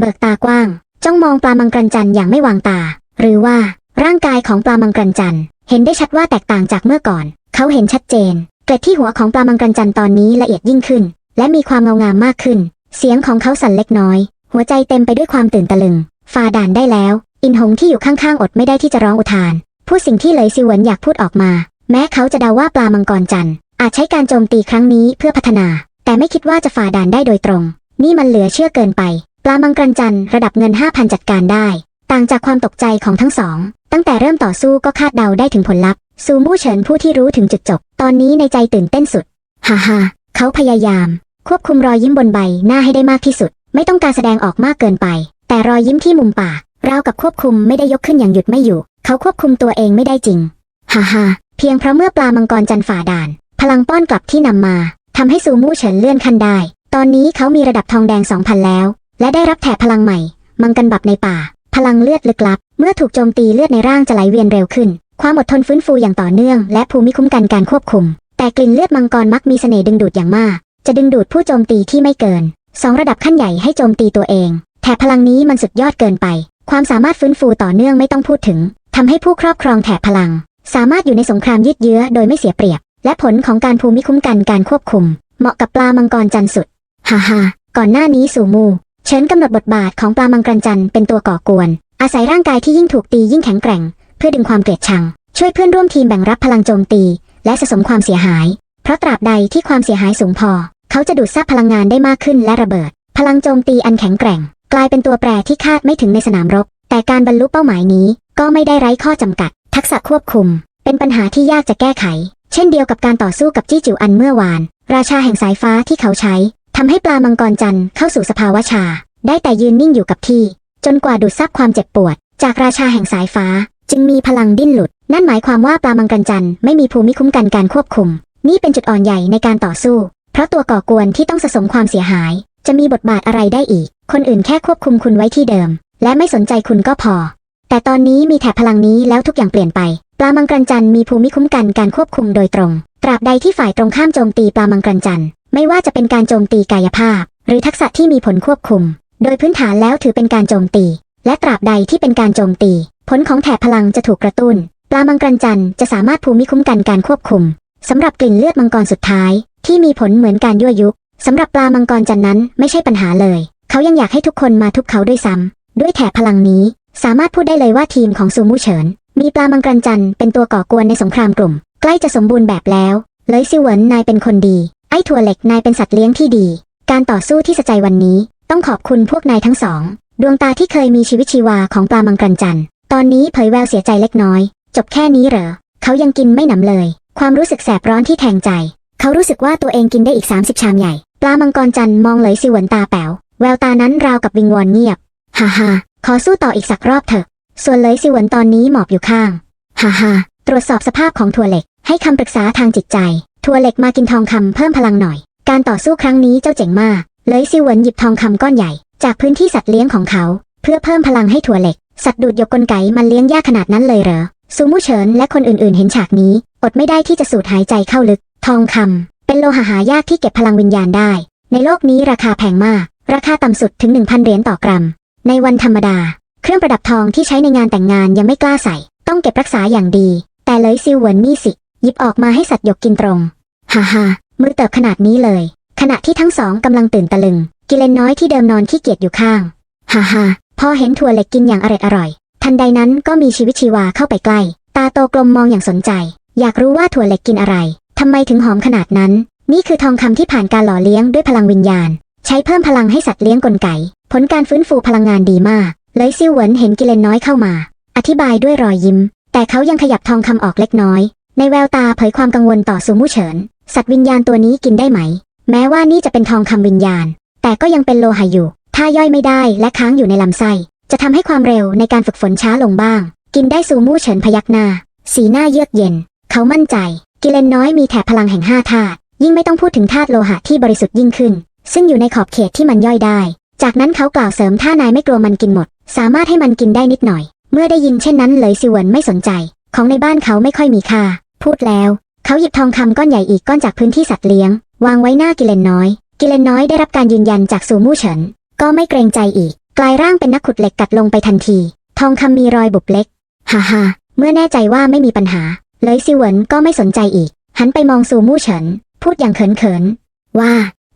เบิกตากว้าง จ้องมองปลามังกรจันอย่างไม่วางตา หรือว่าร่างกายของปลามังกรจันเห็นได้ชัดว่าแตกต่างจากเมื่อก่อน เขาเห็นชัดเจน เกล็ดที่หัวของปลามังกรจันตอนนี้ละเอียดยิ่งขึ้น และมีความเงางามมากขึ้น เสียงของเขาสั่นเล็กน้อย หัวใจเต็มไปด้วยความตื่นตะลึงฝ่าด่านได้แล้ว อินหงที่อยู่ข้างๆอดไม่ได้ที่จะร้องอุทานพูดสิ่งที่เลยซิวนอยากพูดออกมา แม้เขาจะเดาว่าปลามังกรจันอาจใช้การโจมตีครั้งนี้เพื่อพัฒนา แต่ไม่คิดว่าจะฝ่าด่านได้โดยตรง นี่มันเหลือเชื่อเกินไป ปลามังกรจันทร์ระดับเงิน 5,000 จัดการได้ ต่างจากความตกใจของทั้งสอง ตั้งแต่เริ่มต่อสู้ก็คาดเดาได้ถึงผลลัพธ์ ซูมู่เฉินผู้ที่รู้ถึงจุดจบ ตอนนี้ในใจตื่นเต้นสุด ฮ่าฮ่าเขาพยายาม ควบคุมรอยยิ้มบนใบหน้าให้ได้มากที่สุด ไม่ต้องการแสดงออกมากเกินไป แต่รอยยิ้มที่มุมปากราวกับควบคุมไม่ได้ยกขึ้นอย่างหยุดไม่อยู่ เขาควบคุมตัวเองไม่ได้จริง ฮ่าฮ่าเพียงเพราะเมื่อปลามังกรจันฝ่าด่าน พลังป้อนกลับที่นำมาทำให้ซูมู่เฉินเลื่อนขั้นได้ ตอนนี้เขามีระดับทองแดง 2,000 แล้ว และได้รับแถบพลังใหม่ มังกันบับในป่า พลังเลือดลึกลับ เมื่อถูกโจมตีเลือดในร่างจะไหลเวียนเร็วขึ้น ความอดทนฟื้นฟูอย่างต่อเนื่อง และภูมิคุ้มกันการควบคุม แต่กลิ่นเลือดมังกรมักมีเสน่ห์ดึงดูดอย่างมาก จะดึงดูดผู้โจมตีที่ไม่เกินสองระดับขั้นใหญ่ให้โจมตีตัวเอง แถบพลังนี้มันสุดยอดเกินไป ความสามารถฟื้นฟูต่อเนื่องไม่ต้องพูดถึงทำให้ผู้ครอบครองแถบพลัง สามารถอยู่ในสงครามยืดเยื้อโดยไม่เสียเปรียบ และผลของการภูมิคุ้มกันการควบคุม เหมาะกับปลามังกรจันทร์สุด ฮ่าฮ่าก่อนหน้านี้สู่มู เชิญกำหนดบทบาทของปลามังกรจันเป็นตัวก่อกวน อาศัยร่างกายที่ยิ่งถูกตียิ่งแข็งแกร่ง เพื่อดึงความเกลียดชัง ช่วยเพื่อนร่วมทีมแบ่งรับพลังโจมตี และสะสมความเสียหาย เพราะตราบใดที่ความเสียหายสูงพอ เขาจะดูดซับพลังงานได้มากขึ้นและระเบิด พลังโจมตีอันแข็งแกร่ง กลายเป็นตัวแปรที่คาดไม่ถึงในสนามรบ แต่การบรรลุเป้าหมายนี้ก็ไม่ได้ไร้ข้อจำกัด ทักษะควบคุม เป็นปัญหาที่ยากจะแก้ไข เช่นเดียวกับการต่อสู้กับจี้จิ๋วอันเมื่อวาน ราชาแห่งสายฟ้าที่เขาใช้ ทำให้ปลามังกรจันทร์เข้าสู่สภาวะชา ได้แต่ยืนนิ่งอยู่กับที่ จนกว่าดูดซับความเจ็บปวด จากราชาแห่งสายฟ้า จึงมีพลังดิ้นหลุด นั่นหมายความว่าปลามังกรจันทร์ไม่มีภูมิคุ้มกันการควบคุม นี่เป็นจุดอ่อนใหญ่ในการต่อสู้ เพราะตัวก่อกวนที่ต้องสะสมความเสียหาย จะมีบทบาทอะไรได้อีก คนอื่นแค่ควบคุมคุณไว้ที่เดิม และไม่สนใจคุณก็พอ แต่ตอนนี้มีแถบพลังนี้แล้วทุกอย่างเปลี่ยนไป ปลามังกรจันทร์มีภูมิคุ้มกันการควบคุมโดยตรงตราบใดที่ฝ่ายตรงข้ามโจมตีปลามังกรจันทร์ ไม่ว่าจะเป็นการโจมตีกายภาพ หรือทักษะที่มีผลควบคุม โดยพื้นฐานแล้วถือเป็นการโจมตี และตราบใดที่เป็นการโจมตี ผลของแถบพลังจะถูกกระตุ้น ปลามังกรจันจะสามารถภูมิคุ้มกันการควบคุมสำหรับกลิ่นเลือดมังกรสุดท้าย ที่มีผลเหมือนการยั่วยุสำหรับปลามังกรจันนั้นไม่ใช่ปัญหาเลย เขายังอยากให้ทุกคนมาทุบเขาด้วยซ้ำด้วยแถบพลังนี้ สามารถพูดได้เลยว่าทีมของซูมูเฉิน มีปลามังกรจันเป็นตัวก่อกวนในสงครามกลุ่ม ใกล้จะสมบูรณ์แบบแล้ว เลยซิเวินนายเป็นคนดี ไอ้ถั่วเหล็กนายเป็นสัตว์เลี้ยงที่ดี การต่อสู้ที่สะใจวันนี้ ต้องขอบคุณพวกนายทั้งสอง ดวงตาที่เคยมีชีวิตชีวาของปลามังกรจันทร์ตอนนี้เผยแววเสียใจเล็กน้อย จบแค่นี้เหรอ เขายังกินไม่หนำเลย ความรู้สึกแสบร้อนที่แทงใจ เขารู้สึกว่าตัวเองกินได้อีก 30 ชามใหญ่ ปลามังกรจันทร์มองเลยซิวนตาแป๋ว แววตานั้นราวกับวิงวอนเงียบ ฮ่าฮ่าขอสู้ต่ออีกสักรอบเถอะ ส่วนเลยซิวนตอนนี้หมอบอยู่ข้าง ฮ่าฮ่าตรวจสอบสภาพของถั่วเหล็ก ให้คำปรึกษาทางจิตใจ ถั่วเหล็กมากินทองคำเพิ่มพลังหน่อย การต่อสู้ครั้งนี้เจ้าเจ๋งมาก เลยซิเหวินหยิบทองคำก้อนใหญ่ จากพื้นที่สัตว์เลี้ยงของเขา เพื่อเพิ่มพลังให้ถั่วเหล็ก สัตว์ดูดยกกลไกมันเลี้ยงยากขนาดนั้นเลยเหรอซูมูเฉินและคนอื่นๆ เห็นฉากนี้ อดไม่ได้ที่จะสูดหายใจเข้าลึก ทองคำเป็นโลหะหายากที่เก็บพลังวิญญาณได้ ในโลกนี้ราคาแพงมาก ราคาต่ำสุดถึง 1,000 เหรียญต่อกรัม ในวันธรรมดา เครื่องประดับทองที่ใช้ในงานแต่งงานยังไม่กล้าใส่ ต้องเก็บรักษาอย่างดี แต่เลยซิวเหวินนี่สิ หยิบออกมาให้สัตว์หยกกินตรง ฮ่าฮ่ามือเติบขนาดนี้เลย ขณะที่ทั้งสองกำลังตื่นตะลึง กิเลนน้อยที่เดิมนอนขี้เกียจอยู่ข้าง ฮ่าฮ่าพอเห็นถั่วเหล็กกินอย่างอร่อยอร่อย ทันใดนั้นก็มีชีวิตชีวาเข้าไปใกล้ ตาโตกลมมองอย่างสนใจ อยากรู้ว่าถั่วเหล็กกินอะไร ทำไมถึงหอมขนาดนั้น นี่คือทองคำที่ผ่านการหล่อเลี้ยงด้วยพลังวิญญาณ ใช้เพิ่มพลังให้สัตว์เลี้ยงกลไก ผลการฟื้นฟูพลังงานดีมาก เลยซิวเหวินเห็นกิเลนน้อยเข้ามา อธิบายด้วยรอยยิ้ม แต่เขายังขยับทองคำออกเล็กน้อย ในแววตาเผยความกังวลต่อซูมูเฉิน สัตว์วิญญาณตัวนี้กินได้ไหม แม้ว่านี่จะเป็นทองคำวิญญาณ แต่ก็ยังเป็นโลหะอยู่ ถ้าย่อยไม่ได้และค้างอยู่ในลำไส้ จะทำให้ความเร็วในการฝึกฝนช้าลงบ้าง กินได้ซูมูเฉินพยักหน้า สีหน้าเยือกเย็น เขามั่นใจ กิเลนน้อยมีแถบพลังแห่งห้าธาตุ ยิ่งไม่ต้องพูดถึงธาตุโลหะที่บริสุทธิ์ยิ่งขึ้น ซึ่งอยู่ในขอบเขตที่มันย่อยได้ จากนั้นเขากล่าวเสริมถ้านายไม่กลัวมันกินหมด สามารถให้มันกินได้นิดหน่อย เมื่อได้ยินเช่นนั้นเลยซิเวินไม่สนใจ ของในบ้านเขาไม่ค่อยมีค่า พูดแล้ว เขาหยิบทองคำก้อนใหญ่อีกก้อนจากพื้นที่สัตว์เลี้ยง วางไว้หน้ากิเลนน้อย กิเลนน้อยได้รับการยืนยันจากซูมู่เฉิน ก็ไม่เกรงใจอีก กลายร่างเป็นนักขุดเหล็กกัดลงไปทันที ทองคำมีรอยบุบเล็ก ฮ่าฮ่าเมื่อแน่ใจว่าไม่มีปัญหา เลยซิเหวินก็ไม่สนใจอีก หันไปมองซูมู่เฉิน พูดอย่างเขินๆว่า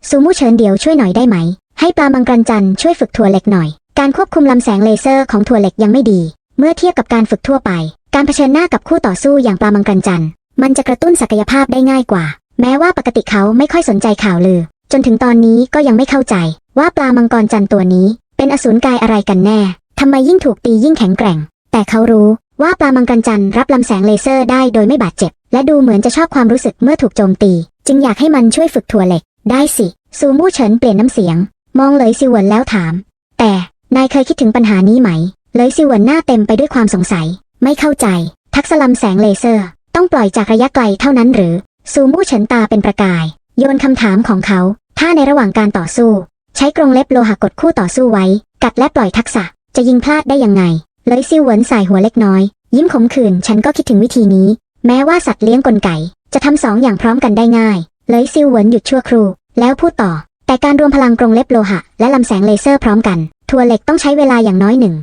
ซูมู่เฉินเดี๋ยวช่วยหน่อยได้ไหม ให้ปลามังกรจันช่วยฝึกถั่วเหล็กหน่อย การควบคุมลำแสงเลเซอร์ของถั่วเหล็กยังไม่ดี เมื่อเทียบกับการฝึกทั่วไป การเผชิญหน้ากับคู่ต่อสู้อย่างปลามังกรจันมันจะกระตุ้นศักยภาพได้ง่ายกว่า แม้ว่าปกติเขาไม่ค่อยสนใจข่าวลือ จนถึงตอนนี้ก็ยังไม่เข้าใจ ว่าปลามังกรจันตัวนี้ เป็นอสูรกายอะไรกันแน่ทำไมยิ่งถูกตียิ่งแข็งแกร่ง แต่เขารู้ว่าปลามังกรจันรับลำแสงเลเซอร์ได้โดยไม่บาดเจ็บ และดูเหมือนจะชอบความรู้สึกเมื่อถูกโจมตี จึงอยากให้มันช่วยฝึกถั่วเหล็ก ได้สิซูมู่เฉินเปลี่ยนน้ำเสียง มองเลยซิวนแล้วถาม แต่นายเคยคิดถึงปัญหานี้ไหม เลยซิวนหน้าเต็มไปด้วยความสงสัย ไม่เข้าใจ ทักษะลำแสงเลเซอร์ ต้องปล่อยจากระยะไกลเท่านั้นหรือ ซูมู่เฉินตาเป็นประกาย โยนคำถามของเขา ถ้าในระหว่างการต่อสู้ ใช้กรงเล็บโลหะกดคู่ต่อสู้ไว้ กัดและปล่อยทักษะ จะยิงพลาดได้ยังไง เลยซิวเหวินสายหัวเล็กน้อย ยิ้มขมขื่นฉันก็คิดถึงวิธีนี้ แม้ว่าสัตว์เลี้ยงกลไก จะทำสองอย่างพร้อมกันได้ง่าย เลยซิวเหวินหยุดชั่วครู่ แล้วพูดต่อ แต่การรวมพลังกรงเล็บโลหะ และลำแสงเลเซอร์พร้อมกัน ทัวเหล็กต้องใช้เวลาอย่างน้อยหนึ่ง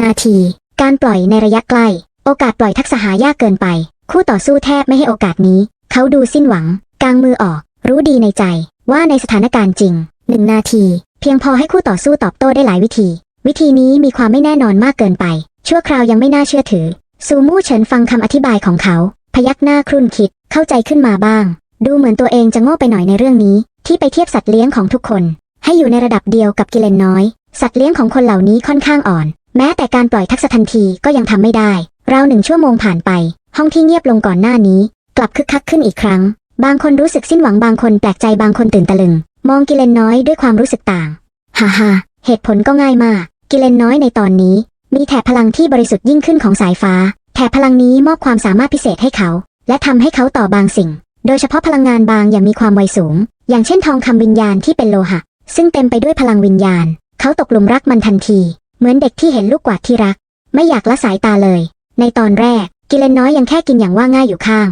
นาที การปล่อยในระยะใกล้ โอกาสปล่อยทักษะหายากเกินไป คู่ต่อสู้แทบไม่ให้โอกาสนี้ เขาดูสิ้นหวัง กางมือออก รู้ดีในใจ ว่าในสถานการณ์จริงหนึ่งนาที เพียงพอให้คู่ต่อสู้ตอบโต้ได้หลายวิธี วิธีนี้มีความไม่แน่นอนมากเกินไป ชั่วคราวยังไม่น่าเชื่อถือ ซูมู่เฉินฟังคำอธิบายของเขา พยักหน้าครุ่นคิด เข้าใจขึ้นมาบ้าง ดูเหมือนตัวเองจะโง่ไปหน่อยในเรื่องนี้ ที่ไปเทียบสัตว์เลี้ยงของทุกคน ให้อยู่ในระดับเดียวกับกิเลนน้อย สัตว์เลี้ยงของคนเหล่านี้ค่อนข้างอ่อน แม้แต่การปล่อยทักษะทันทีก็ยังทำไม่ได้ ราวหนึ่งชั่วโมงผ่านไป ห้องที่เงียบลงก่อนหน้านี้ กลับคึกคักขึ้นอีกครั้ง บางคนรู้สึกสิ้นหวังบางคนแปลกใจบางคนตื่นตะลึง มองกิเลนน้อยด้วยความรู้สึกต่างฮ่าฮ่าเหตุผลก็ง่ายมาก กิเลนน้อยในตอนนี้ มีแถบพลังที่บริสุทธิ์ยิ่งขึ้นของสายฟ้า แถบพลังนี้มอบความสามารถพิเศษให้เขา และทำให้เขาต่อบางสิ่ง โดยเฉพาะพลังงานบางอย่างมีความไวสูง อย่างเช่นทองคำวิญญาณที่เป็นโลหะ ซึ่งเต็มไปด้วยพลังวิญญาณ เขาตกหลุมรักมันทันที เหมือนเด็กที่เห็นลูกกวาดที่รัก ไม่อยากละสายตาเลย ในตอนแรก กิเลนน้อยยังแค่กินอย่างว่าง่ายอยู่ข้าง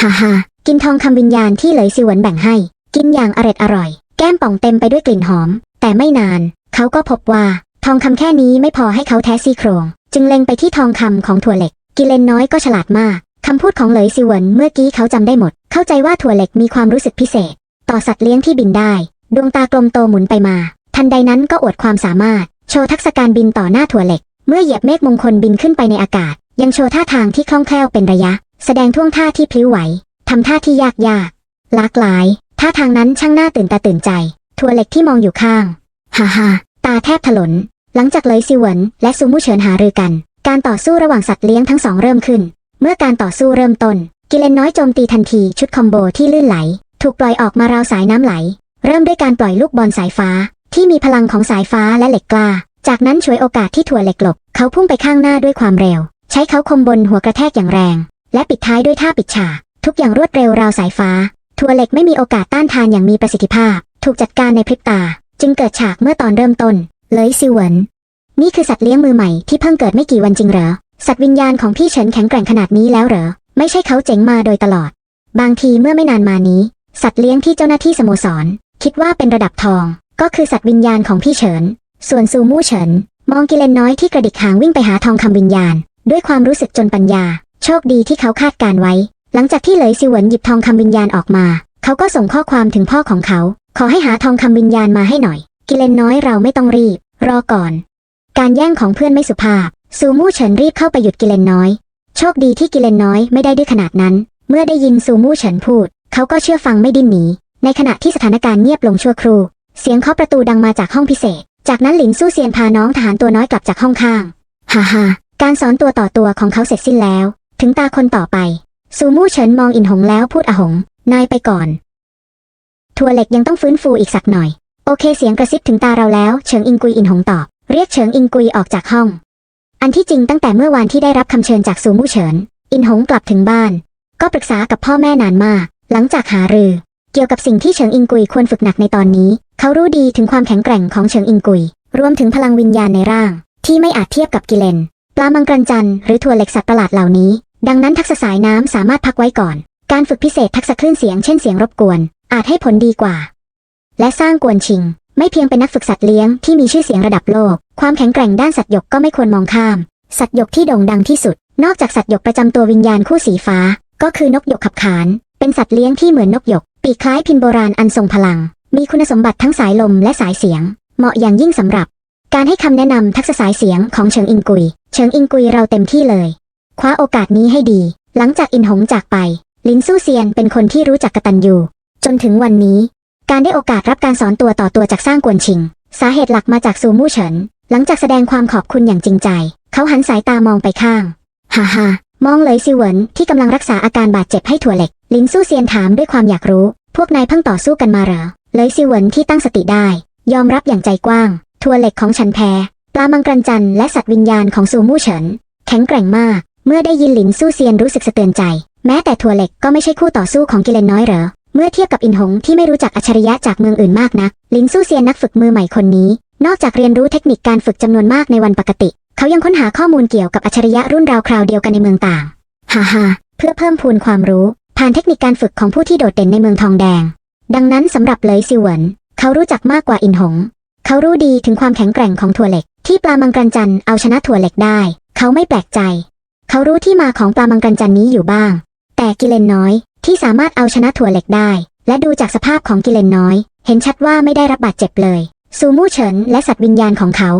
ฮ่าฮ่ากินทองคำวิญญาณที่เหลยซิวนแบ่งให้ กินอย่างอร็ดอร่อย แก้มป่องเต็มไปด้วยกลิ่นหอม แต่ไม่นาน เขาก็พบว่า ทองคำแค่นี้ไม่พอให้เขาแท้ซี่โครง จึงเล็งไปที่ทองคำของถั่วเหล็ก กิเลนน้อยก็ฉลาดมากคำพูดของเหลยซิวนเมื่อกี้เขาจำได้หมด เข้าใจว่าถั่วเหล็กมีความรู้สึกพิเศษ ต่อสัตว์เลี้ยงที่บินได้ ดวงตากลมโตหมุนไปมา ทันใดนั้นก็อวดความสามารถ โชว์ทักษะการบินต่อหน้าถั่วเหล็ก เมื่อเหยียบเมฆมงคลบินขึ้นไปในอากาศ ยังโชว์ท่าทางที่คล่องแคล่วเป็นระยะ แสดงท่วงท่าที่พลิ้วไหวทำท่าที่ยากยากหลากหลาย ท่าทางนั้นช่างน่าตื่นตาตื่นใจถั่วเหล็กที่มองอยู่ข้าง ฮ่าฮ่าตาแทบถลน หลังจากเลยซิวนและซูมูเฉินหารือกัน การต่อสู้ระหว่างสัตว์เลี้ยงทั้งสองเริ่มขึ้น เมื่อการต่อสู้เริ่มต้น กิเลนน้อยโจมตีทันทีชุดคอมโบที่ลื่นไหล ถูกปล่อยออกมาราวสายน้ำไหล เริ่มด้วยการปล่อยลูกบอลสายฟ้า ที่มีพลังของสายฟ้าและเหล็กกล้า จากนั้นฉวยโอกาสที่ถั่วเหล็กหลบ เขาพุ่งไปข้างหน้าด้วยความเร็ว ใช้เขาคมบนหัวกระแทกอย่างแรง และปิดท้ายด้วยท่าปิดฉากทุกอย่างรวดเร็วราวสายฟ้า ถั่วเหล็กไม่มีโอกาสต้านทานอย่างมีประสิทธิภาพ ถูกจัดการในพริบตา จึงเกิดฉากเมื่อตอนเริ่มต้น เลยซิหวนนี่คือสัตว์เลี้ยงมือใหม่ที่เพิ่งเกิดไม่กี่วันจริงเหรอ สัตว์วิญญาณของพี่เฉินแข็งแกร่งขนาดนี้แล้วเหรอ ไม่ใช่เขาเจ๋งมาโดยตลอด บางทีเมื่อไม่นานมานี้ สัตว์เลี้ยงที่เจ้าหน้าที่สโมสร คิดว่าเป็นระดับทอง ก็คือสัตว์วิญญาณของพี่เฉิน ส่วนซูมู่เฉิน มองกิเลนน้อยที่กระดิกหางวิ่งไปหาทองคำวิญญาณ ด้วยความรู้สึกจนปัญญา โชคดีที่เขาคาดการไว้ หลังจากที่เหลยซิหวนหยิบทองคำวิญญาณออกมา เขาก็ส่งข้อความถึงพ่อของเขา ขอให้หาทองคำวิญญาณมาให้หน่อย กิเลนน้อยเราไม่ต้องรีบ รอก่อน การแย่งของเพื่อนไม่สุภาพ ซูมู่เฉินรีบเข้าไปหยุดกิเลนน้อย โชคดีที่กิเลนน้อยไม่ได้ดื้อขนาดนั้น เมื่อได้ยินซูมู่เฉินพูด เขาก็เชื่อฟังไม่ดิ้นหนีในขณะที่สถานการณ์เงียบลงชั่วครู่ เสียงเคาะประตูดังมาจากห้องพิเศษ จากนั้นหลินสู้เซียนพาน้องทหารตัวน้อยกลับจากห้องข้าง ฮ่าฮ่าการสอนตัวต่อตัวของเขาเสร็จสิ้นแล้ว ถึงตาคนต่อไป ซูมู่เฉินมองอินหงแล้วพูดอหง นายไปก่อน ทัวเหล็กยังต้องฟื้นฟูอีกสักหน่อย โอเคเสียงกระซิบถึงตาเราแล้ว เฉิงอิงกุยอินหงตอบ เรียกเฉิงอิงกุยออกจากห้อง อันที่จริงตั้งแต่เมื่อวานที่ได้รับคำเชิญจากซูมู่เฉิน อินหงกลับถึงบ้าน ก็ปรึกษากับพ่อแม่นานมาก หลังจากหารือ เกี่ยวกับสิ่งที่เฉิงอิงกุยควรฝึกหนักในตอนนี้ เขารู้ดีถึงความแข็งแกร่งของเฉิงอิงกุย รวมถึงพลังวิญญาณในร่าง ที่ไม่อาจเทียบกับกิเลน ปลามังกรจันหรือถั่วเหล็กสัตว์ประหลาดเหล่านี้ ดังนั้นทักษะสายน้ำสามารถพักไว้ก่อน การฝึกพิเศษทักษะคลื่นเสียงเช่นเสียงรบกวน อาจให้ผลดีกว่า และสร้างกวนชิง ไม่เพียงเป็นนักฝึกสัตว์เลี้ยงที่มีชื่อเสียงระดับโลก ความแข็งแกร่งด้านสัตว์หยกก็ไม่ควรมองข้าม สัตว์หยกที่โด่งดังที่สุด นอกจากสัตว์หยกประจำตัววิญญาณคู่สีฟ้า ก็คือนกหยกขับขาน เป็นสัตว์เลี้ยงที่เหมือนนกหยก ปีกคล้ายพินโบราณอันทรงพลัง มีคุณสมบัติทั้งสายลมและสายเสียง เหมาะอย่างยิ่งสำหรับ การให้คำแนะนำทักษะสายเสียงของเฉิงอิงกุย เฉิงอิงกุยเราเต็มที่เลย คว้าโอกาสนี้ให้ดี หลังจากอินหงจากไป ลินสู้เซียนเป็นคนที่รู้จักกตัญญูจนถึงวันนี้ การได้โอกาสรับการสอนตัวต่อตัวจากสร้างกวนชิง สาเหตุหลักมาจากซูมู่เฉิน หลังจากแสดงความขอบคุณอย่างจริงใจ เขาหันสายตามองไปข้าง ฮ่าฮ่า มองเลยซิเวินที่กำลังรักษาอาการบาดเจ็บให้ถั่วเหล็ก ลินสู้เซียนถามด้วยความอยากรู้ พวกนายเพิ่งต่อสู้กันมาเหรอเลยซิเวินที่ตั้งสติได้ ยอมรับอย่างใจกว้าง ถั่วเหล็กของฉันแพ้ปลามังกรจันและสัตว์วิญญาณของซูมู่เฉิน แข็งแกร่งมาก เมื่อได้ยินลินสู้เซียนรู้สึกสะเตือนใจ แม้แต่ถั่วเหล็กก็ไม่ใช่คู่ต่อสู้ของกิเลนน้อยเหรอเมื่อเทียบกับอินหงที่ไม่รู้จักอัจฉริยะจากเมืองอื่นมากนักลินสู้เซียนนักฝึกมือใหม่คนนี้ นอกจากเรียนรู้เทคนิคการฝึกจำนวนมากในวันปกติ เขายังค้นหาข้อมูลเกี่ยวกับอัจฉริยะรุ่นราวคราวเดียวกันในเมืองต่าง ฮ่าฮ่าเพื่อเพิ่มพูนความรู้ ผ่านเทคนิคการฝึกของผู้ที่โดดเด่นในเมืองทองแดง ดังนั้นสำหรับเลยซิเหวินเขารู้จักมากกว่าอินหง เขารู้ดีถึงความแข็งแกร่งของถั่วเหล็ก ที่ปลามังกรจันเอาชนะถั่วเหล็กได้ เขาไม่แปลกใจ เขารู้ที่มาของปลามังกรจันนี้อยู่บ้าง แต่กิเลนน้อยที่สามารถเอาชนะถั่วเหล็กได้ และดูจากสภาพของกิเลนน้อย เห็นชัดว่าไม่ได้รับบาดเจ็บเลยซูมู่เฉินและสัตว์วิญญาณของเขา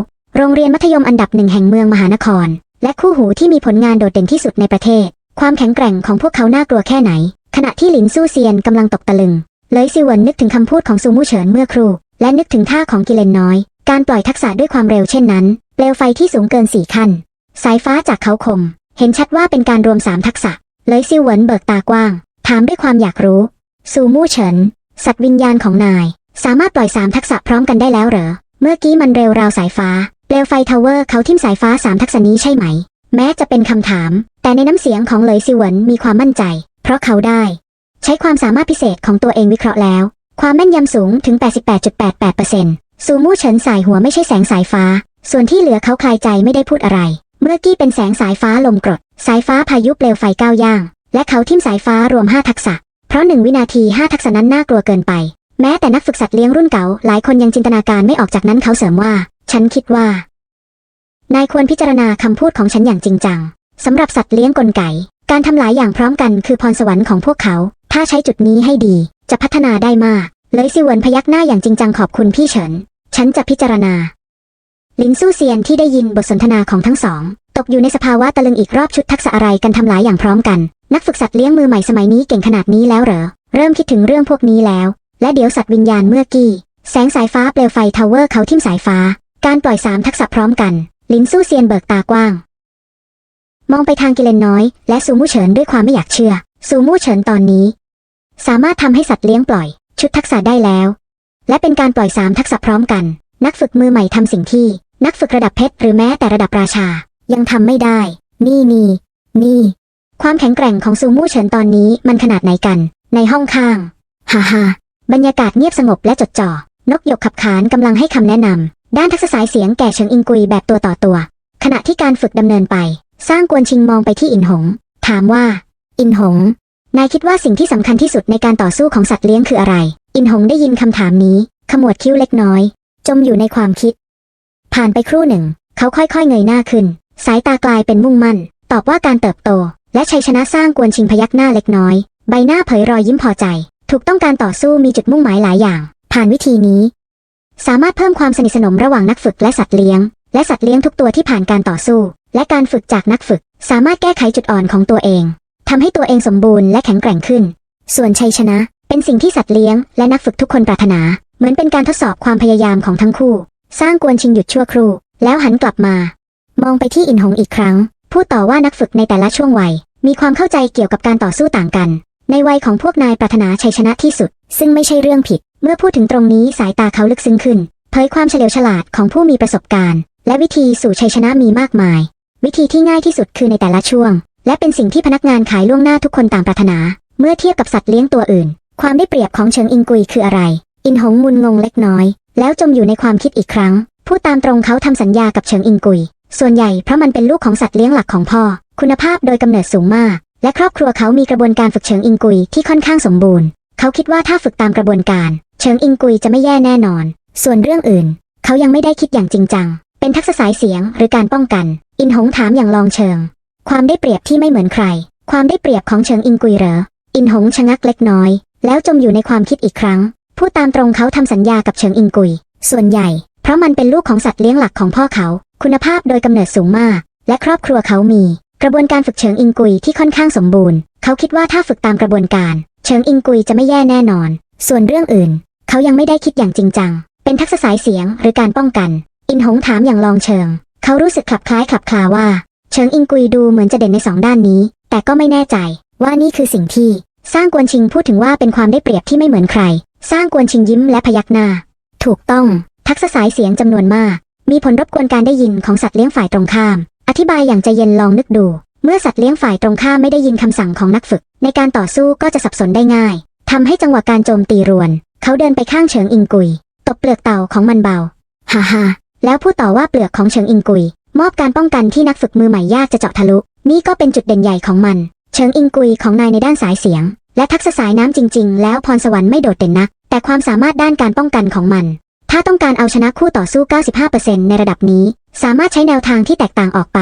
โรงเรียนมัธยมอันดับหนึ่งแห่งเมืองมหานคร และคู่หูที่มีผลงานโดดเด่นที่สุดในประเทศ ความแข็งแกร่งของพวกเขาน่ากลัวแค่ไหน ขณะที่หลินสู้เซียนกำลังตกตะลึง เลยซิเวินนึกถึงคำพูดของซูมู่เฉินเมื่อครู่ และนึกถึงท่าของกิเลนน้อย การปล่อยทักษะด้วยความเร็วเช่นนั้น เปลวไฟที่สูงเกินสี่ขั้น สายฟ้าจากเขาคม เห็นชัดว่าเป็นการรวมสามทักษะ เลยซิเวินเบิกตากว้าง ถามด้วยความอยากรู้ ซูมู่เฉิน สัตว์วิญญาณของนาย สามารถปล่อยสามทักษะพร้อมกันได้แล้วเหรอ เมื่อกี้มันเร็วราวสายฟ้า เปลวไฟทาวเวอร์เขาทิ่มสายฟ้าสามทักษะนี้ใช่ไหม แม้จะเป็นคำถาม แต่ในน้ำเสียงของเหลยซิเวินมีความมั่นใจ เพราะเขาได้ ใช้ความสามารถพิเศษของตัวเองวิเคราะห์แล้ว ความแม่นยำสูงถึง 88.88%ซูมู่เฉินสายหัวไม่ใช่แสงสายฟ้า ส่วนที่เหลือเขาคลายใจไม่ได้พูดอะไร เมื่อกี้เป็นแสงสายฟ้าลมกรด สายฟ้าพายุเปลวไฟก้าวย่าง และเขาทิ่มสายฟ้ารวม 5 ทักษะ เพราะหนึ่งวินาที5ทักษะนั้นน่ากลัวเกินไป แม้แต่นักฝึกสัตว์เลี้ยงรุ่นเก่าหลายคนยังจินตนาการไม่ออกจากนั้นเขาเสริมว่า ฉันคิดว่า นายควรพิจารณาคำพูดของฉันอย่างจริงจังสำหรับสัตว์เลี้ยงกลไก การทำหลายอย่างพร้อมกันคือพรสวรรค์ของพวกเขา ถ้าใช้จุดนี้ให้ดี จะพัฒนาได้มาก เลยซิวนพยักหน้าอย่างจริงจังขอบคุณพี่เฉิน ฉันจะพิจารณา ลินสู้เซียนที่ได้ยินบทสนทนาของทั้งสอง ตกอยู่ในสภาวะตะลึงอีกรอบชุดทักษะอะไรกันทำหลายอย่างพร้อมกัน นักฝึกสัตว์เลี้ยงมือใหม่สมัยนี้เก่งขนาดนี้แล้วเหรอ เริ่มคิดถึงเรื่องพวกนี้แล้ว และเดี๋ยวสัตว์วิญญาณเมื่อกี้ แสงสายฟ้าเปลวไฟทาวเวอร์เขาทิ่มสายฟ้า การปล่อยสามทักษะพร้อมกัน ลินสู้เซียนเบิกตากว้าง มองไปทางกิเลนน้อย และซูมู่เฉินด้วยความไม่อยากเชื่อ ซูมู่เฉินตอนนี้ สามารถทำให้สัตว์เลี้ยงปล่อย ชุดทักษะได้แล้ว และเป็นการปล่อยสามทักษะพร้อมกัน นักฝึกมือใหม่ทำสิ่งที่ นักฝึกระดับเพชรหรือแม้แต่ระดับราชา ยังทำไม่ได้ นี่นี่นี่ ความแข็งแกร่งของซูมู่เฉินตอนนี้มันขนาดไหนกัน ในห้องข้าง ฮ่าฮ่าบรรยากาศเงียบสงบและจดจ่อ นกหยกขับขานกำลังให้คำแนะนำ ด้านทักษะสายเสียงแก่เฉิงอิงกุยแบบตัวต่อตัว ขณะที่การฝึกดำเนินไป สร้างกวนชิงมองไปที่อินหง ถามว่า อินหง นายคิดว่าสิ่งที่สำคัญที่สุดในการต่อสู้ของสัตว์เลี้ยงคืออะไร อินหงได้ยินคำถามนี้ ขมวดคิ้วเล็กน้อย จมอยู่ในความคิด ผ่านไปครู่หนึ่ง เขาค่อยๆเงยหน้าขึ้น สายตากลายเป็นมุ่งมั่น ตอบว่าการเติบโต และชัยชนะสร้างกวนชิงพยักหน้าเล็กน้อย ใบหน้าเผยรอยยิ้มพอใจ ถูกต้องการต่อสู้มีจุดมุ่งหมายหลายอย่าง ผ่านวิธีนี้ สามารถเพิ่มความสนิทสนมระหว่างนักฝึกและสัตว์เลี้ยง และสัตว์เลี้ยงทุกตัวที่ผ่านการต่อสู้ และการฝึกจากนักฝึก สามารถแก้ไขจุดอ่อนของตัวเองทำให้ตัวเองสมบูรณ์และแข็งแกร่งขึ้น ส่วนชัยชนะ เป็นสิ่งที่สัตว์เลี้ยงและนักฝึกทุกคนปรารถนา เหมือนเป็นการทดสอบความพยายามของทั้งคู่ สร้างกวนชิงหยุดชั่วครู่ แล้วหันกลับมา มองไปที่อินหงอีกครั้ง พูดต่อว่านักฝึกในแต่ละช่วงวัย มีความเข้าใจเกี่ยวกับการต่อสู้ต่างกัน ในวัยของพวกนายปรารถนาชัยชนะที่สุด ซึ่งไม่ใช่เรื่องผิด เมื่อพูดถึงตรงนี้สายตาเขาลึกซึ้งขึ้น เผยความเฉลียวฉลาดของผู้มีประสบการณ์ และวิธีสู่ชัยชนะมีมากมาย วิธีที่ง่ายที่สุดคือในแต่ละช่วง และเป็นสิ่งที่พนักงานขายล่วงหน้าทุกคนต่างปรารถนา เมื่อเทียบกับสัตว์เลี้ยงตัวอื่น ความได้เปรียบของเฉิงอิงกุยคืออะไร อินหงมุนงงเล็กน้อย แล้วจมอยู่ในความคิดอีกครั้ง พูดตามตรงเขาทำสัญญากับเฉิงอิงกุย ส่วนใหญ่เพราะมันเป็นลูกของสัตว์เลี้ยงหลักของพ่อ คุณภาพโดยกำเนิดสูงมาก และครอบครัวเขามีกระบวนการฝึกเฉิงอิงกุยที่ค่อนข้างสมบูรณ์ เขาคิดว่าถ้าฝึกตามกระบวนการ เฉิงอิงกุยจะไม่แย่แน่นอน ส่วนเรื่องอื่น เขายังไม่ได้คิดอย่างจริงจัง เป็นทักษะสายเสียงหรือการป้องกัน อินหงถามอย่างลองเชิง ความได้เปรียบที่ไม่เหมือนใคร ความได้เปรียบของเชิงอิงกุยเหรอ อินหงชะงักเล็กน้อย แล้วจมอยู่ในความคิดอีกครั้ง พูดตามตรงเขาทำสัญญากับเฉิงอิงกุย ส่วนใหญ่ เพราะมันเป็นลูกของสัตว์เลี้ยงหลักของพ่อเขา คุณภาพโดยกำเนิดสูงมาก และครอบครัวเขามี กระบวนการฝึกเฉิงอิงกุยที่ค่อนข้างสมบูรณ์ เขาคิดว่าถ้าฝึกตามกระบวนการ เฉิงอิงกุยจะไม่แย่แน่นอน ส่วนเรื่องอื่น เขายังไม่ได้คิดอย่างจริงจัง เป็นทักษะสายเสียงหรือการป้องกัน อินหงถามอย่างลองเชิง เขารู้สึกคลับคล้ายคลับคลาว่าเฉิงอิงกุยดูเหมือนจะเด่นในสองด้านนี้ แต่ก็ไม่แน่ใจ ว่านี่คือสิ่งที่ สร้างกวนชิงพูดถึงว่าเป็นความได้เปรียบที่ไม่เหมือนใคร สร้างกวนชิงยิ้มและพยักหน้า ถูกต้อง ทักษะสายเสียงจำนวนมาก มีผลรบกวนการได้ยินของสัตว์เลี้ยงฝ่ายตรงข้าม อธิบายอย่างใจเย็นลองนึกดู เมื่อสัตว์เลี้ยงฝ่ายตรงข้ามไม่ได้ยินคำสั่งของนักฝึก ในการต่อสู้ก็จะสับสนได้ง่ายทำให้จังหวะการโจมตีรวน เขาเดินไปข้างเฉิงอิงกุย ตบเปลือกเต่าของมันเบา ฮ่าฮ่าแล้วพูดต่อว่าเปลือกของเฉิงอิงกุย มอบการป้องกันที่นักฝึกมือใหม่ยากจะเจาะทะลุ นี่ก็เป็นจุดเด่นใหญ่ของมัน เฉิงอิงกุยของนายในด้านสายเสียง และทักษะสายน้ำจริง ๆ แล้วพรสวรรค์ไม่โดดเด่นนัก แต่ความสามารถด้านการป้องกันของมัน ถ้าต้องการเอาชนะคู่ต่อสู้ 95%ในระดับนี้ สามารถใช้แนวทางที่แตกต่างออกไป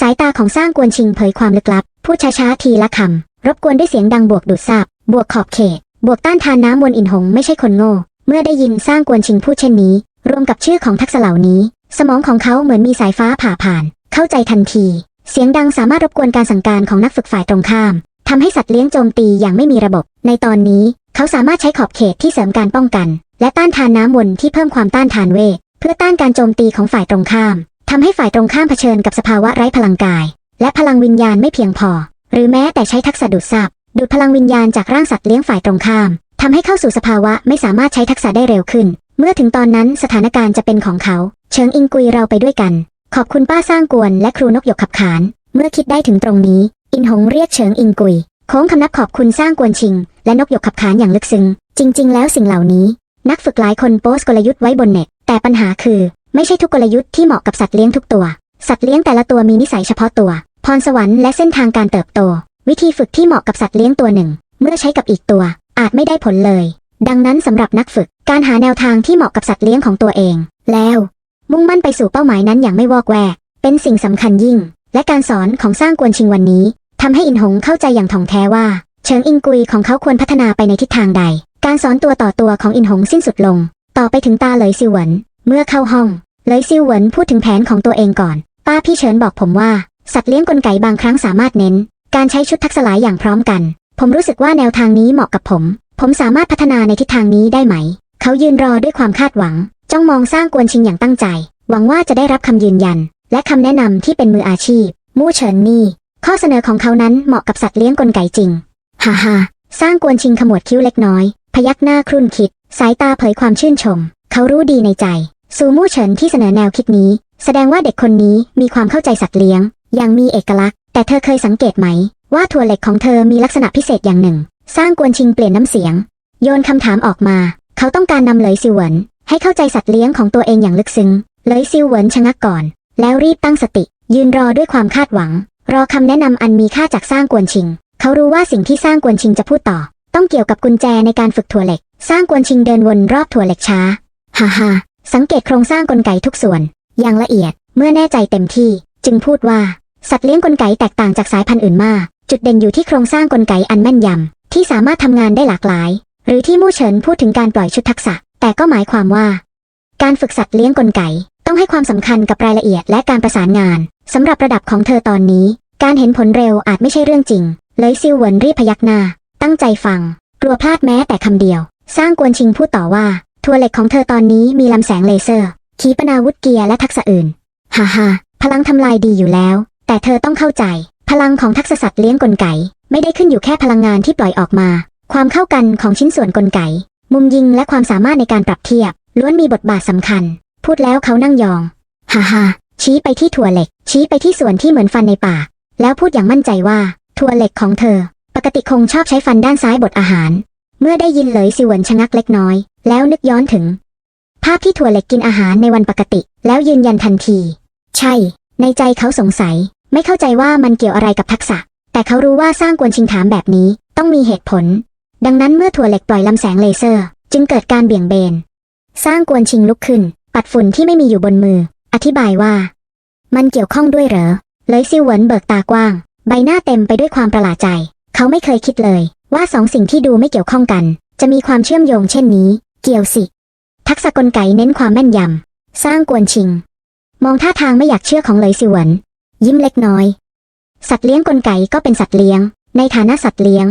สายตาของสร้างกวนชิงเผยความลึกลับ พูดช้าๆทีละคำรบกวนด้วยเสียงดังบวกดูดซาบบวกขอบเขต บวกต้านทานน้ำวนอินหงไม่ใช่คนโง่ เมื่อได้ยินสร้างกวนชิงพูดเช่นนี้ รวมกับชื่อของทักษะเหล่านี้ สมองของเขาเหมือนมีสายฟ้าผ่าผ่าน เข้าใจทันที เสียงดังสามารถรบกวนการสั่งการของนักฝึกฝ่ายตรงข้ามทำให้สัตว์เลี้ยงโจมตีอย่างไม่มีระบบ ในตอนนี้ เขาสามารถใช้ขอบเขตที่เสริมการป้องกัน และต้านทานน้ำวนที่เพิ่มความต้านทานเวทเพื่อต้านการโจมตีของฝ่ายตรงข้ามทำให้ฝ่ายตรงข้ามเผชิญกับสภาวะไร้พลังกาย และพลังวิญญาณไม่เพียงพอ หรือแม้แต่ใช้ทักษะดูดซับ ดูดพลังวิญญาณจากร่างสัตว์เลี้ยงฝ่ายตรงข้ามทำให้เข้าสู่สภาวะไม่สามารถใช้ทักษะได้เร็วขึ้น เมื่อถึงตอนนั้นสถานการณ์จะเป็นของเขา เชิงอิงกุยเราไปด้วยกัน ขอบคุณป้าสร้างกวนและครูนกหยกขับขาน เมื่อคิดได้ถึงตรงนี้ อินหงเรียกเฉิงอิงกุย โค้งคำนับขอบคุณสร้างกวนชิง และนกหยกขับขานอย่างลึกซึ้ง จริง ๆ แล้วสิ่งเหล่านี้ นักฝึกหลายคนโพสกลยุทธ์ไว้บนเน็ต แต่ปัญหาคือ ไม่ใช่ทุกกลยุทธ์ที่เหมาะกับสัตว์เลี้ยงทุกตัว สัตว์เลี้ยงแต่ละตัวมีนิสัยเฉพาะตัว พรสวรรค์และเส้นทางการเติบโต วิธีฝึกที่เหมาะกับสัตว์เลี้ยงตัวหนึ่ง เมื่อใช้กับอีกตัว อาจไม่ได้ผลเลย ดังนั้นสำหรับนักฝึกการหาแนวทางที่เหมาะกับสัตว์เลี้ยงของตัวเอง แล้ว มุ่งมั่นไปสู่เป้าหมายนั้นอย่างไม่วอกแวก เป็นสิ่งสำคัญยิ่ง และการสอนของสร้างกวนชิงวันนี้ทำให้อินหงเข้าใจอย่างถ่องแท้ว่าเฉิงอิงกุยของเขาควรพัฒนาไปในทิศทางใด การสอนตัวต่อตัวของอินหงสิ้นสุดลง ต่อไปถึงตาเลยซิวเหวินเมื่อเข้าห้อง เลยซิวเหวินพูดถึงแผนของตัวเองก่อน ป้าพี่เฉินบอกผมว่า สัตว์เลี้ยงกลไกบางครั้งสามารถเน้น การใช้ชุดทักษะหลายอย่างพร้อมกัน ผมรู้สึกว่าแนวทางนี้เหมาะกับผม ผมสามารถพัฒนาในทิศทางนี้ได้ไหม เขายืนรอด้วยความคาดหวัง จ้องมองสร้างกวนชิงอย่างตั้งใจ หวังว่าจะได้รับคำยืนยัน และคำแนะนำที่เป็นมืออาชีพ มู่เฉินนี่ ข้อเสนอของเขานั้นเหมาะกับสัตว์เลี้ยงกลไกจริง ฮ่าฮ่าสร้างกวนชิงขมวดคิ้วเล็กน้อย พยักหน้าครุ่นคิด สายตาเผยความชื่นชม เขารู้ดีในใจ ซูมู่เฉินที่เสนอแนวคิดนี้ แสดงว่าเด็กคนนี้มีความเข้าใจสัตว์เลี้ยง อย่างมีเอกลักษณ์ แต่เธอเคยสังเกตไหม ว่าถั่วเหล็กของเธอมีลักษณะพิเศษอย่างหนึ่ง สร้างกวนชิงเปลี่ยนน้ำเสียง โยนคำถามออกมา เขาต้องการนำเลยซิวเหวินให้เข้าใจสัตว์เลี้ยงของตัวเองอย่างลึกซึ้ง เลยซิวเหวินชะงักก่อน แล้วรีบตั้งสติ ยืนรอด้วยความคาดหวัง รอคำแนะนำอันมีค่าจากสร้างกวนชิง เขารู้ว่าสิ่งที่สร้างกวนชิงจะพูดต่อ ต้องเกี่ยวกับกุญแจในการฝึกถั่วเหล็ก สร้างกวนชิงเดินวนรอบถั่วเหล็กช้าฮ่าฮ่าสังเกตโครงสร้างกลไกทุกส่วน อย่างละเอียด เมื่อแน่ใจเต็มที่ จึงพูดว่า สัตว์เลี้ยงกลไกแตกต่างจากสายพันธุ์อื่นมาก จุดเด่นอยู่ที่โครงสร้างกลไกอันแม่นยำที่สามารถทำงานได้หลากหลาย หรือที่มู่เฉินพูดถึงการปล่อยชุดทักษะ แต่ก็หมายความว่า การฝึกสัตว์เลี้ยงกลไกต้องให้ความสำคัญกับรายละเอียดและการประสานงานสำหรับระดับของเธอตอนนี้ การเห็นผลเร็วอาจไม่ใช่เรื่องจริง เลยซิวเหวินรีบพยักหน้า ตั้งใจฟัง กลัวพลาดแม้แต่คำเดียว สร้างกวนชิงพูดต่อว่า ทัวเหล็กของเธอตอนนี้มีลำแสงเลเซอร์ขีปนาวุธเกียร์และทักษะอื่น ฮ่าฮ่าพลังทำลายดีอยู่แล้ว แต่เธอต้องเข้าใจ พลังของทักษะสัตว์เลี้ยงกลไก ไม่ได้ขึ้นอยู่แค่พลังงานที่ปล่อยออกมา ความเข้ากันของชิ้นส่วนกลไก มุมยิงและความสามารถในการปรับเทียบ ล้วนมีบทบาทสำคัญ พูดแล้วเขานั่งยอง ฮ่าฮ่าชี้ไปที่ถั่วเหล็ก ชี้ไปที่ส่วนที่เหมือนฟันในปาก แล้วพูดอย่างมั่นใจว่าถั่วเหล็กของเธอ ปกติคงชอบใช้ฟันด้านซ้ายบดอาหาร เมื่อได้ยินเหลยสิวนชะงักเล็กน้อย แล้วนึกย้อนถึง ภาพที่ถั่วเหล็กกินอาหารในวันปกติ แล้วยืนยันทันที ใช่ ในใจเขาสงสัย ไม่เข้าใจว่ามันเกี่ยวอะไรกับทักษะ แต่เขารู้ว่าสร้างกวนชิงถามแบบนี้ต้องมีเหตุผล ดังนั้นเมื่อถั่วเหล็กปล่อยลำแสงเลเซอร์ จึงเกิดการเบี่ยงเบน สร้างกวนชิงลุกขึ้น ปัดฝุ่นที่ไม่มีอยู่บนมือ อธิบายว่า มันเกี่ยวข้องด้วยเหรอ เลยซิวเหวินเบิกตากว้าง ใบหน้าเต็มไปด้วยความประหลาดใจ เขาไม่เคยคิดเลย ว่าสองสิ่งที่ดูไม่เกี่ยวข้องกัน จะมีความเชื่อมโยงเช่นนี้ เกี่ยวสิ ทักษะกลไกเน้นความแม่นยำสร้างกวนชิง มองท่าทางไม่อยากเชื่อของเลยซิวนยิ้มเล็กน้อย สัตว์เลี้ยงกลไกก็เป็นสัตว์เลี้ยง ในฐานะสัตว์เลี้ยง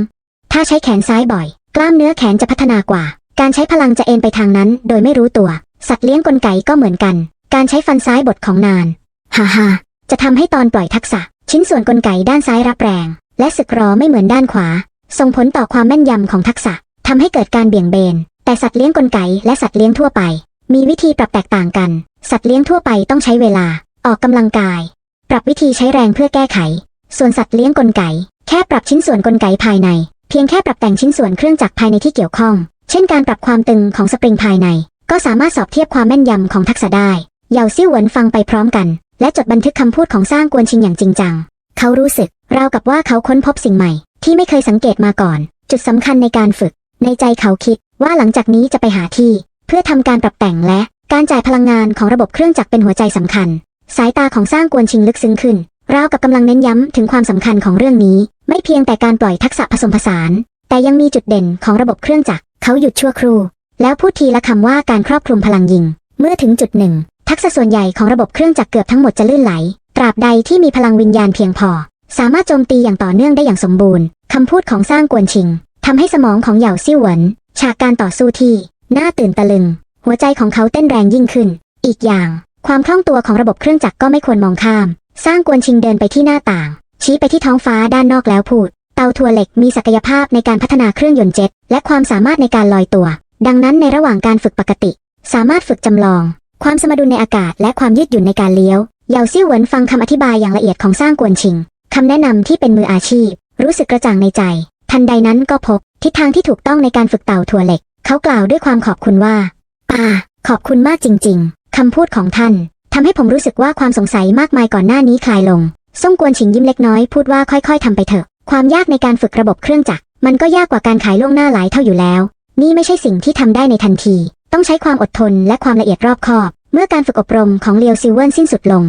ถ้าใช้แขนซ้ายบ่อย กล้ามเนื้อแขนจะพัฒนากว่า การใช้พลังจะเอ็นไปทางนั้น โดยไม่รู้ตัว สัตว์เลี้ยงกลไกก็เหมือนกัน การใช้ฟันซ้ายบทของนานฮ่าฮ่าจะทำให้ตอนปล่อยทักษะ ชิ้นส่วนกลไกด้านซ้ายรับแรง และสึกรอไม่เหมือนด้านขวา ส่งผลต่อความแม่นยำของทักษะทำให้เกิดการเบี่ยงเบน แต่สัตว์เลี้ยงกลไกและสัตว์เลี้ยงทั่วไป มีวิธีปรับแตกต่างกัน สัตว์เลี้ยงทั่วไปต้องใช้เวลา ออกกำลังกาย ปรับวิธีใช้แรงเพื่อแก้ไข ส่วนสัตว์เลี้ยงกลไก แค่ปรับชิ้นส่วนกลไกภายใน เพียงแค่ปรับแต่งชิ้นส่วนเครื่องจักรภายในที่เกี่ยวข้อง เช่นการปรับความตึงของสปริงภายใน ก็สามารถสอบเทียบความแม่นยำของทักษะได้เหยาซิ่วเหวินฟังไปพร้อมกัน และจดบันทึกคำพูดของสร้างกวนชิงอย่างจริงจัง เขารู้สึกราวกับว่าเขาค้นพบสิ่งใหม่ ที่ไม่เคยสังเกตมาก่อน จุดสำคัญในการฝึก ในใจเขาคิดว่าหลังจากนี้จะไปหาที่ พื่อทำการปรับแต่งและการจ่ายพลังงานของระบบเครื่องจักรเป็นหัวใจสำคัญ สายตาของสร้างกวนชิงลึกซึ้งขึ้นราวกับกำลังเน้นย้ำถึงความสำคัญของเรื่องนี้ ไม่เพียงแต่การปล่อยทักษะผสมผสาน แต่ยังมีจุดเด่นของระบบเครื่องจักรเขาหยุดชั่วครู่ แล้วพูดทีละคำว่าการครอบคลุมพลังยิง เมื่อถึงจุดหนึ่ง ทักษะส่วนใหญ่ของระบบเครื่องจักรเกือบทั้งหมดจะลื่นไหล ตราบใดที่มีพลังวิญญาณเพียงพอ สามารถโจมตีอย่างต่อเนื่องได้อย่างสมบูรณ์คำพูดของสร้างกวนชิงทำให้สมองของเหยาซิ่วหวนฉากการต่อสู้ที่ หน่าตื่นตะลึง หัวใจของเขาเต้นแรงยิ่งขึ้น อีกอย่าง ความคล่องตัวของระบบเครื่องจักรก็ไม่ควรมองข้าม สร้างกวนชิงเดินไปที่หน้าต่าง ชี้ไปที่ท้องฟ้าด้านนอกแล้วพูด เตาถั่วเหล็กมีศักยภาพในการพัฒนาเครื่องยนต์เจ็ต และความสามารถในการลอยตัว ดังนั้นในระหว่างการฝึกปกติ สามารถฝึกจำลอง ความสมดุลในอากาศ และความยืดหยุ่นในการเลี้ยวเยาซิ่วเหวนฟังคำอธิบายอย่างละเอียดของสร้างกวนชิงคำแนะนำที่เป็นมืออาชีพ รู้สึกกระจ่างในใจ ทันใดนั้นก็พบทิศทางที่ถูกต้องในการฝึกเต่าถั่วเหล็ก เขากล่าวด้วยความขอบคุณว่าอ่าขอบคุณมากจริง ๆ คำพูดของท่านทำให้ผมรู้สึกว่าความสงสัยมากมายก่อนหน้านี้คลายลงซ่งกวนฉิงยิ้มเล็กน้อยพูดว่าค่อยๆทำไปเถอะ ความยากในการฝึกระบบเครื่องจักร มันก็ยากกว่าการขายล่วงหน้าหลายเท่าอยู่แล้ว นี่ไม่ใช่สิ่งที่ทำได้ในทันที ต้องใช้ความอดทนและความละเอียดรอบคอบ เมื่อการฝึกอบรมของเลียวซิลเวนสิ้นสุดลง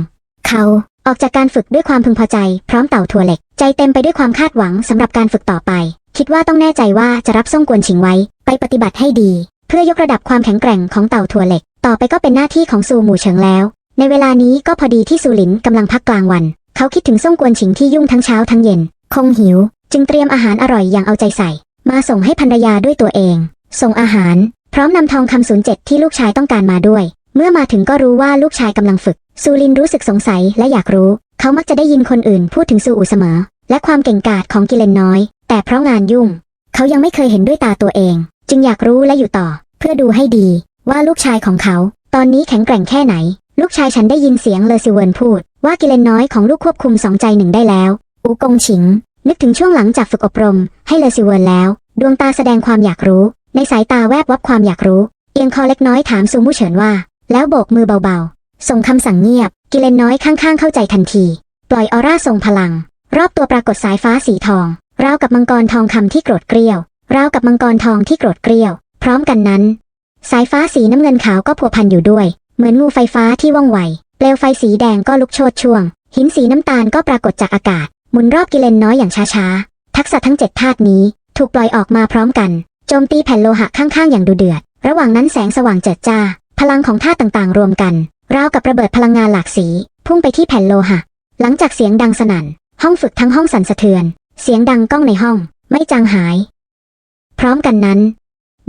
เขาออกจากการฝึกด้วยความพึงพอใจ พร้อมเต่าถั่วเหล็ก ใจเต็มไปด้วยความคาดหวังสำหรับการฝึกต่อไป คิดว่าต้องแน่ใจว่าจะรับซ่งกวนฉิงไว้ ไปปฏิบัติให้ดี เพื่อยกระดับความแข็งแกร่งของเต่าถั่วเหล็ก ต่อไปก็เป็นหน้าที่ของซูหมู่เฉิงแล้ว ในเวลานี้ก็พอดีที่ซูหลินกำลังพักกลางวัน เขาคิดถึงซ่งกวนฉิงที่ยุ่งทั้งเช้าทั้งเย็น คงหิว จึงเตรียมอาหารอร่อยอย่างเอาใจใส่ มาส่งให้ภรรยาด้วยตัวเอง ส่งอาหาร พร้อมนำทองคำศูนย์เจ็ดที่ลูกชายต้องการมาด้วย เมื่อมาถึงก็รู้ว่าลูกชายกำลังฝึก ซูลินรู้สึกสงสัยและอยากรู้ เขามักจะได้ยินคนอื่นพูดถึงซูอูเสมอ และความเก่งกาจของกิเลนน้อย แต่เพราะงานยุ่ง เขายังไม่เคยเห็นด้วยตาตัวเอง จึงอยากรู้และอยู่ต่อ เพื่อดูให้ดีว่าลูกชายของเขา ตอนนี้แข็งแกร่งแค่ไหน ลูกชายฉันได้ยินเสียงเลอซิเวิร์นพูด ว่ากิเลนน้อยของลูกควบคุมสองใจหนึ่งได้แล้ว อูกงฉิง นึกถึงช่วงหลังจากฝึกอบรม ให้เลอซิเวิร์นแล้ว ดวงตาแสดงความอยากรู้ ในสายตาแวบวับความอยากรู้ เอียงคอเล็กน้อยถามซูมู่เฉินว่า แล้วโบกมือเบาๆ ส่งคำสั่งเงียบ กิเลนน้อยข้างๆเข้าใจทันที ปล่อยออร่าทรงพลัง รอบตัวปรากฏสายฟ้าสีทอง ราวกับมังกรทองคำที่โกรธเกรี้ยว ราวกับมังกรทองที่โกรธเกรี้ยว พร้อมกันนั้น สายฟ้าสีน้ำเงินขาวก็พัวพันอยู่ด้วย เหมือนงูไฟฟ้าที่ว่องไว เปลวไฟสีแดงก็ลุกโชนช่วง หินสีน้ำตาลก็ปรากฏจากอากาศ หมุนรอบกิเลนน้อยอย่างช้าๆ ทักษะทั้งเจ็ดธาตุนี้ ถูกปล่อยออกมาพร้อมกัน โจมตีแผ่นโลหะข้างๆ อย่างดุเดือด ระหว่างนั้นแสงสว่างเจิดจ้า พลังของธาตุต่างๆ รวมกัน ราวกับระเบิดพลังงานหลากสี พุ่งไปที่แผ่นโลหะ หลังจากเสียงดังสนั่น ห้องฝึกทั้งห้องสั่นสะเทือน เสียงดังก้องในห้อง ไม่จางหาย พร้อมกันนั้น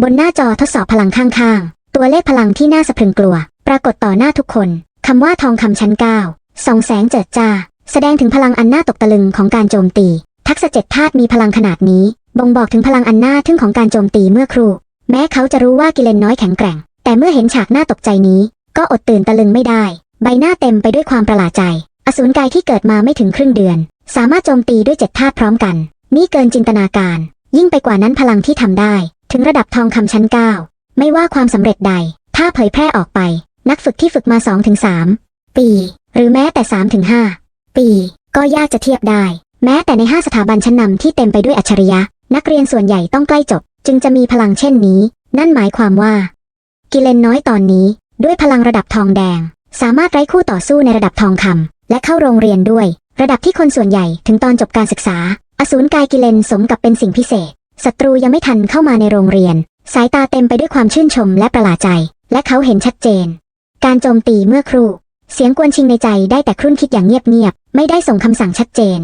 บนหน้าจอทดสอบพลังข้างๆ ตัวเลขพลังที่น่าสะพรึงกลัว ปรากฏต่อหน้าทุกคนคำว่าทองคำชั้นเก้าส่องแสงเจิดจ้า แสดงถึงพลังอันน่าตกตะลึงของการโจมตี ทักษะเจ็ดธาตุมีพลังขนาดนี้ บ่งบอกถึงพลังอันน่าทึ่งของการโจมตีเมื่อครู่ แม้เขาจะรู้ว่ากิเลนน้อยแข็งแกร่ง แต่เมื่อเห็นฉากน่าตกใจนี้ ก็อดตื่นตะลึงไม่ได้ ใบหน้าเต็มไปด้วยความประหลาดใจ อสูรกายที่เกิดมาไม่ถึงครึ่งเดือน สามารถโจมตีด้วยเจ็ดธาตุพร้อมกัน นี่เกินจินตนาการ ยิ่งไปกว่านั้นพลังที่ทำได้ ถึงระดับทองคำชั้นเก้าไม่ว่าความสำเร็จใด ถ้าเผยแพร่ออกไป นักฝึกที่ฝึกมา 2-3 ปี หรือแม้แต่ 3-5 ปี ก็ยากจะเทียบได้ แม้แต่ใน 5 สถาบันชั้นนำที่เต็มไปด้วยอัจฉริยะ นักเรียนส่วนใหญ่ต้องใกล้จบ จึงจะมีพลังเช่นนี้ นั่นหมายความว่า กิเลนน้อยตอนนี้ ด้วยพลังระดับทองแดง สามารถไร้คู่ต่อสู้ในระดับทองคำและเข้าโรงเรียนด้วย ระดับที่คนส่วนใหญ่ถึงตอนจบการศึกษา อสูรกายกิเลนสมกับเป็นสิ่งพิเศษ ศัตรูยังไม่ทันเข้ามาในโรงเรียน สายตาเต็มไปด้วยความชื่นชมและประหลาดใจ และเขาเห็นชัดเจน การโจมตีเมื่อครู่ เสียงกวนชิงในใจได้แต่ครุ่นคิดอย่างเงียบๆ ไม่ได้ส่งคำสั่งชัดเจน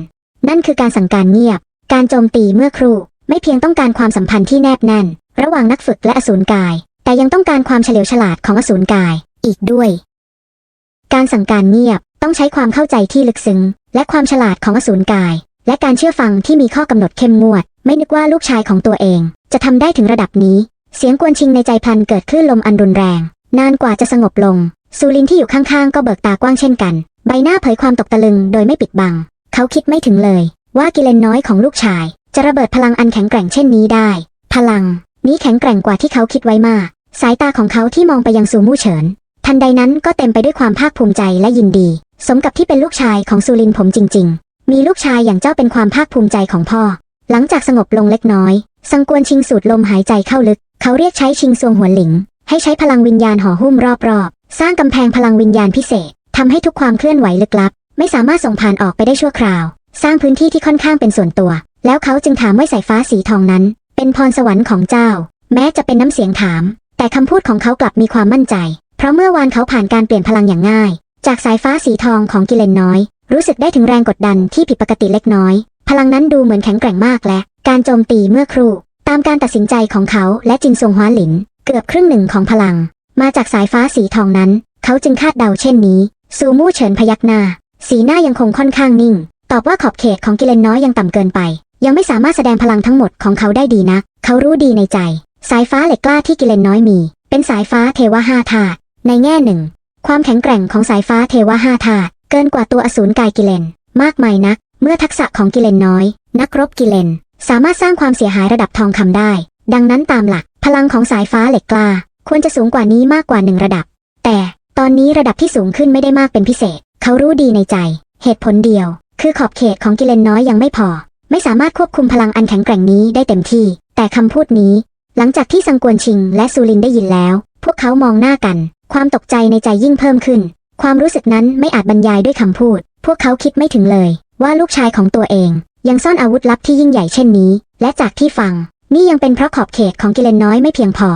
นั่นคือการสั่งการเงียบ การโจมตีเมื่อครู่ ไม่เพียงต้องการความสัมพันธ์ที่แนบแน่น ระหว่างนักฝึกและอสูรกาย แต่ยังต้องการความเฉลียวฉลาดของอสูรกาย อีกด้วย การสั่งการเงียบต้องใช้ความเข้าใจที่ลึกซึ้ง และความฉลาดของอสูรกาย และการเชื่อฟังที่มีข้อกำหนดเข้มงวด ไม่นึกว่าลูกชายของตัวเอง จะทำได้ถึงระดับนี้ เสียงกวนชิงในใจพลันเกิดคลื่นลมอันรุนแรง นานกว่าจะสงบลงซูลินที่อยู่ข้างๆ ก็เบิกตากว้างเช่นกัน ใบหน้าเผยความตกตะลึงโดยไม่ปิดบัง เขาคิดไม่ถึงเลย ว่ากิเลนน้อยของลูกชาย จะระเบิดพลังอันแข็งแกร่งเช่นนี้ได้ พลัง นี้แข็งแกร่งกว่าที่เขาคิดไว้มาก สายตาของเขาที่มองไปยังซูมู่เฉิน ทันใดนั้นก็เต็มไปด้วยความภาคภูมิใจและยินดี สมกับที่เป็นลูกชายของซูลินผมจริง ๆ มีลูกชายอย่างเจ้าเป็นความภาคภูมิใจของพ่อ หลังจากสงบลงเล็กน้อย สังกวนชิงสูดลมหายใจเข้าลึก เขาเรียกใช้ชิงซวงหัวหลิง ให้ใช้พลังวิญญาณห่อหุ้มรอบๆ สร้างกำแพงพลังวิญญาณพิเศษทำให้ทุกความเคลื่อนไหวลึกลับ ไม่สามารถส่งผ่านออกไปได้ชั่วคราว สร้างพื้นที่ที่ค่อนข้างเป็นส่วนตัว แล้วเขาจึงถามว่าสายฟ้าสีทองนั้น เป็นพรสวรรค์ของเจ้า แม้จะเป็นน้ำเสียงถาม แต่คำพูดของเขากลับมีความมั่นใจ เพราะเมื่อวานเขาผ่านการเปลี่ยนพลังอย่างง่าย จากสายฟ้าสีทองของกิเลนน้อย รู้สึกได้ถึงแรงกดดันที่ผิดปกติเล็กน้อย พลังนั้นดูเหมือนแข็งแกร่งมากและ การโจมตีเมื่อครู่ ตามการตัดสินใจของเขาและจินซงฮวาหลิน เกือบครึ่งหนึ่งของพลัง มาจากสายฟ้าสีทองนั้น เขาจึงคาดเดาเช่นนี้ซูมู่เฉินพยักหน้า สีหน้ายังคงค่อนข้างนิ่ง ตอบว่าขอบเขตของกิเลนน้อยยังต่ำเกินไป ยังไม่สามารถแสดงพลังทั้งหมดของเขาได้ดีนัก เขารู้ดีในใจ สายฟ้าเหล็กกล้าที่กิเลนน้อยมี เป็นสายฟ้าเทวะห้าธาตุในแง่หนึ่ง ความแข็งแกร่งของสายฟ้าเทวะห้าธาตุเกินกว่าตัวอสูรกายกิเลน มากมายนัก เมื่อทักษะของกิเลนน้อย นักรบกิเลน สามารถสร้างความเสียหายระดับทองคำได้ ดังนั้นตามหลัก พลังของสายฟ้าเหล็กกล้า ควรจะสูงกว่านี้มากกว่าหนึ่งระดับ แต่ตอนนี้ระดับที่สูงขึ้นไม่ได้มากเป็นพิเศษ เขารู้ดีในใจ เหตุผลเดียว คือขอบเขตของกิเลนน้อยยังไม่พอ ไม่สามารถควบคุมพลังอันแข็งแกร่งนี้ได้เต็มที่ แต่คำพูดนี้ หลังจากที่สังกวนชิงและซูลินได้ยินแล้ว พวกเขามองหน้ากัน ความตกใจในใจยิ่งเพิ่มขึ้น ความรู้สึกนั้นไม่อาจบรรยายด้วยคำพูด พวกเขาคิดไม่ถึงเลย ว่าลูกชายของตัวเอง ยังซ่อนอาวุธลับที่ยิ่งใหญ่เช่นนี้ และจากที่ฟัง นี่ยังเป็นเพราะขอบเขตของกิเลนน้อยไม่เพียงพอ